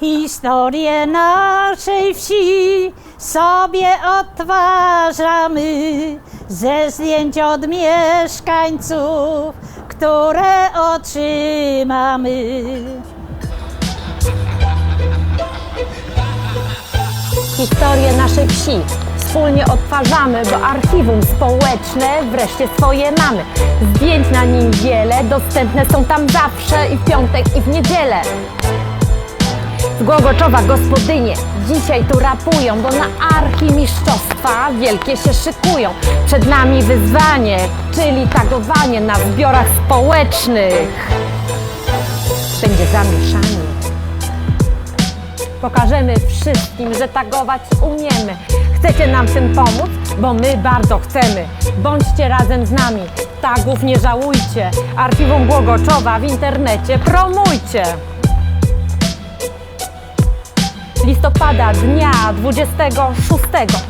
Historię naszej wsi sobie odtwarzamy ze zdjęć od mieszkańców, które otrzymamy. Historię naszej wsi wspólnie odtwarzamy, bo archiwum społeczne wreszcie swoje mamy. Zdjęć na nim wiele, dostępne są tam zawsze i w piątek i w niedzielę. Głogoczowa gospodynie dzisiaj tu rapują, bo na archimistrzostwa wielkie się szykują. Przed nami wyzwanie, czyli tagowanie na zbiorach społecznych. Będzie zamieszanie. Pokażemy wszystkim, że tagować umiemy. Chcecie nam tym pomóc? Bo my bardzo chcemy. Bądźcie razem z nami. Tagów nie żałujcie. Archiwum Głogoczowa w internecie promujcie. Listopada dnia 26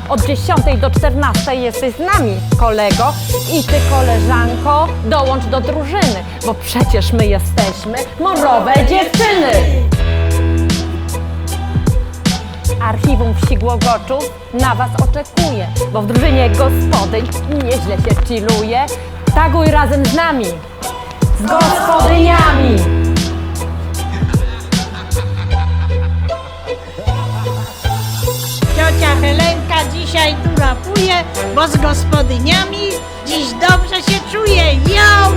od 10 do 14 jesteś z nami, kolego. I ty, koleżanko, dołącz do drużyny, bo przecież my jesteśmy morowe dziewczyny. Archiwum Wsi Głogoczów na Was oczekuje, bo w drużynie gospodyń nieźle się chilluje. Taguj razem z nami, z gospodyniami! Helenka dzisiaj tu rapuje, bo z gospodyniami dziś dobrze się czuje. Yo,